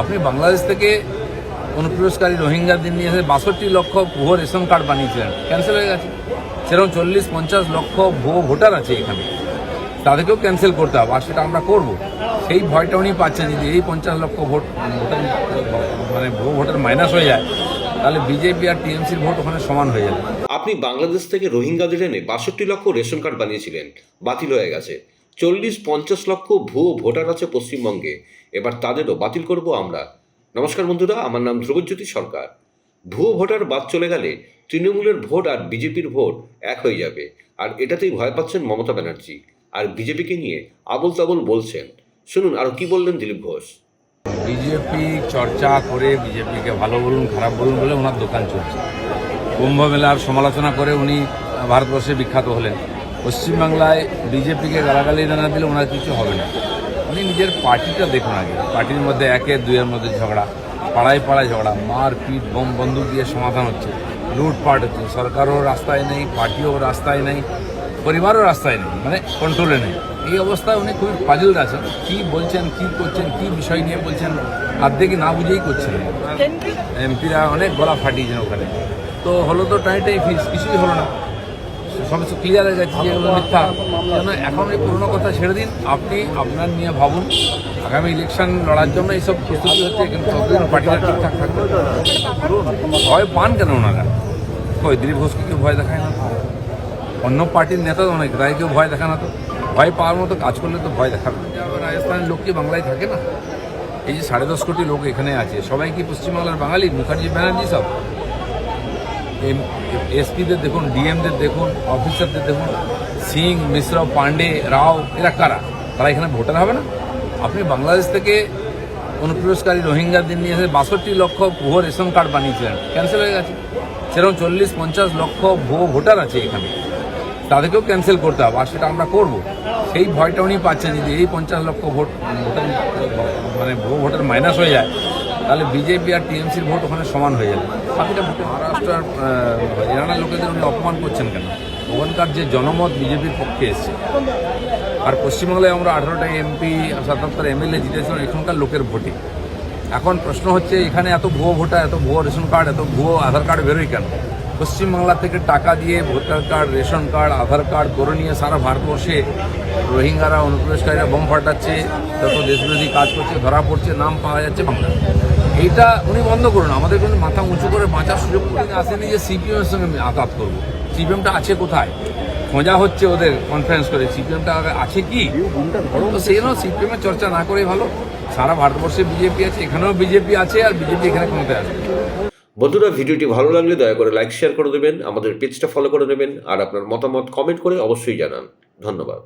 আপনি বাংলাদেশ থেকে অনুপ্রবেশকারী রোহিঙ্গাদের নিয়ে এসে বাষট্টি লক্ষ ভুয়ো রেশন কার্ড বানিয়েছিলেন। ক্যান্সেল হয়ে গেছে। সেরকম চল্লিশ, পঞ্চাশ লক্ষ ভুয়ো ভোটার আছে এখানে। তাদেরকেও ক্যান্সেল করতে হবে, আর সেটা আমরা করব। সেই ভয়টা উনি পাচ্ছেন যদি এই পঞ্চাশ লক্ষ ভোট, ভোটার মানে ভুয়ো ভোটার মাইনাস হয়ে যায়, তাহলে বিজেপি আর টিএমসির ভোট ওখানে সমান হয়ে যাবে। আপনি বাংলাদেশ থেকে রোহিঙ্গাদের এনে বাষট্টি লক্ষ রেশন কার্ড বানিয়েছিলেন, বাতিল হয়ে গেছে। চল্লিশ পঞ্চাশ লক্ষ ভুয়ো ভোটার আছে পশ্চিমবঙ্গে। এবার তাদেরও বাতিল করব আমরা। নমস্কার বন্ধুরা, আমার নাম ধ্রুবজ্যোতি সরকার। ভুয়ো ভোটার বাদ চলে গেলে তৃণমূলের ভোট আর বিজেপির ভোট এক হয়ে যাবে। আর এটাতেই ভয় পাচ্ছেন মমতা ব্যানার্জি। আর বিজেপিকে নিয়ে আবল তাবল বলছেন। শুনুন, আর কি বললেন দিলীপ ঘোষ? বিজেপি চর্চা করে বিজেপিকে ভালো বলুন, খারাপ বলুন বলে ওনার দোকান চলছে। কুম্ভ মেলার সমালোচনা করে উনি ভারতবর্ষে বিখ্যাত হলেন। পশ্চিমবাংলায় বিজেপিকে গালাগালি না দিলে ওনার কিছু হবে না। উনি নিজের পার্টিটা দেখুন আগে। পার্টির মধ্যে একে দুইয়ের মধ্যে ঝগড়া পাড়ায় পাড়ায় ঝগড়া মার পিট বোম বন্দুক দিয়ে সমাধান হচ্ছে লুটপাট হচ্ছে সরকারও রাস্তায় নেই পার্টিও রাস্তায় নেই পরিবারও রাস্তায় নেই মানে কন্ট্রোলে নেই। এই অবস্থায় উনি খুবই পাজলড আছেন। কী বলছেন কী করছেন কী বিষয় নিয়ে বলছেন আর্ধেকই না বুঝেই করছেন। এমপিরা অনেক গলা ফাটিয়েছেন ওখানে। তো হলো তো টাইটাই ফিস কিছুই হলো না। সমস্ত ক্লিয়ার হয়ে গেছে যে মিথ্যা। কেন এখন এই পুরোনো কথা ছেড়ে দিন, আপনি আপনার নিয়ে ভাবুন। আগামী ইলেকশন লড়ার জন্য এইসব প্রস্তুতি হচ্ছে, কিন্তু ততদিন পার্টিটা ঠিকঠাক থাকবে। ভয় পান কেন ওনারা? কই, দিলীপ ঘোষকে কেউ ভয় দেখায় না? অন্য পার্টির নেতা অনেক, তাই কেউ ভয় দেখা না তো। ভয় পাওয়ার মতো কাজ করলে তো ভয় দেখাবে রাজস্থানের লোক কি বাংলায় থাকে না? এই যে সাড়ে দশ কোটি লোক এখানে আছে, সবাই কি পশ্চিমবাংলার বাঙালি? মুখার্জি ব্যানার্জি সব? এসপিদের দেখুন, ডিএমদের দেখুন, অফিসারদের দেখুন, সিং মিশ্র পান্ডে, রাও, এরা কারা? তারা এখানে ভোটার হবে না? আপনি বাংলাদেশ থেকে অনুপ্রবেশকারী রোহিঙ্গাদের নিয়ে এসে বাষট্টি লক্ষ ভুয়ো রেশন কার্ড বানিয়েছিলেন, ক্যান্সেল হয়ে গেছে। সেরকম চল্লিশ, পঞ্চাশ লক্ষ ভুয়ো ভোটার আছে এখানে। তাদেরকেও ক্যান্সেল করতে হবে, আর সেটা আমরা করব। সেই ভয়টা উনি পাচ্ছেন যদি এই পঞ্চাশ লক্ষ ভোট ভোটার মানে ভুয়ো ভোটার মাইনাস হয়ে যায়। তাহলে বিজেপি আর টিএমসির ভোট ওখানে সমান হয়ে যাবে। বাকিটা ভোটে মহারাষ্ট্র আর হরিয়ানার লোকেদের উনি অপমান করছেন কেন? ওখানকার যে জনমত বিজেপির পক্ষে এসছে। আর পশ্চিমবাংলায় আমরা আঠারোটা এমপি, সাতাত্তর এমএলএ জিতেছিলাম, এখানকার লোকের ভোটে। এখন প্রশ্ন হচ্ছে, এখানে এত ভুয়ো ভোটার, এত ভুয়ো রেশন কার্ড, এত ভুয়ো আধার কার্ড বেরোয় কেন? পশ্চিমবাংলা থেকে টাকা দিয়ে voter card, ration card, Aadhaar card করে নিয়ে সারা ভারতবর্ষে রোহিঙ্গারা, অনুপ্রবেশকারীরা বোম ফাটাচ্ছে, যত দেশবিরোধী কাজ করছে, ধরা পড়ছে, নাম পাওয়া যাচ্ছে বাংলা এইটা উনি বন্ধ করুন, আমাদের কিন্তু মাথা উঁচু করে বাঁচার সুযোগ করে আসেনি যে সিপিএমের সঙ্গে আঘাত করব। সিপিএমটা আছে কোথায়? খোঁজা হচ্ছে ওদের কনফারেন্স করে সিপিএমটা আছে কি? তো সেই জন্য সিপিএম এর চর্চা না করেই ভালো। সারা ভারতবর্ষে বিজেপি আছে, এখানেও বিজেপি আছে, আর বিজেপি এখানে ক্ষমতায় আছে বন্ধুরা, ভিডিওটি ভালো লাগলে দয়া করে লাইক শেয়ার করে দেবেন, আমাদের পেজটা ফলো করে নেবেন আর আপনার মতামত কমেন্ট করে অবশ্যই জানান। ধন্যবাদ।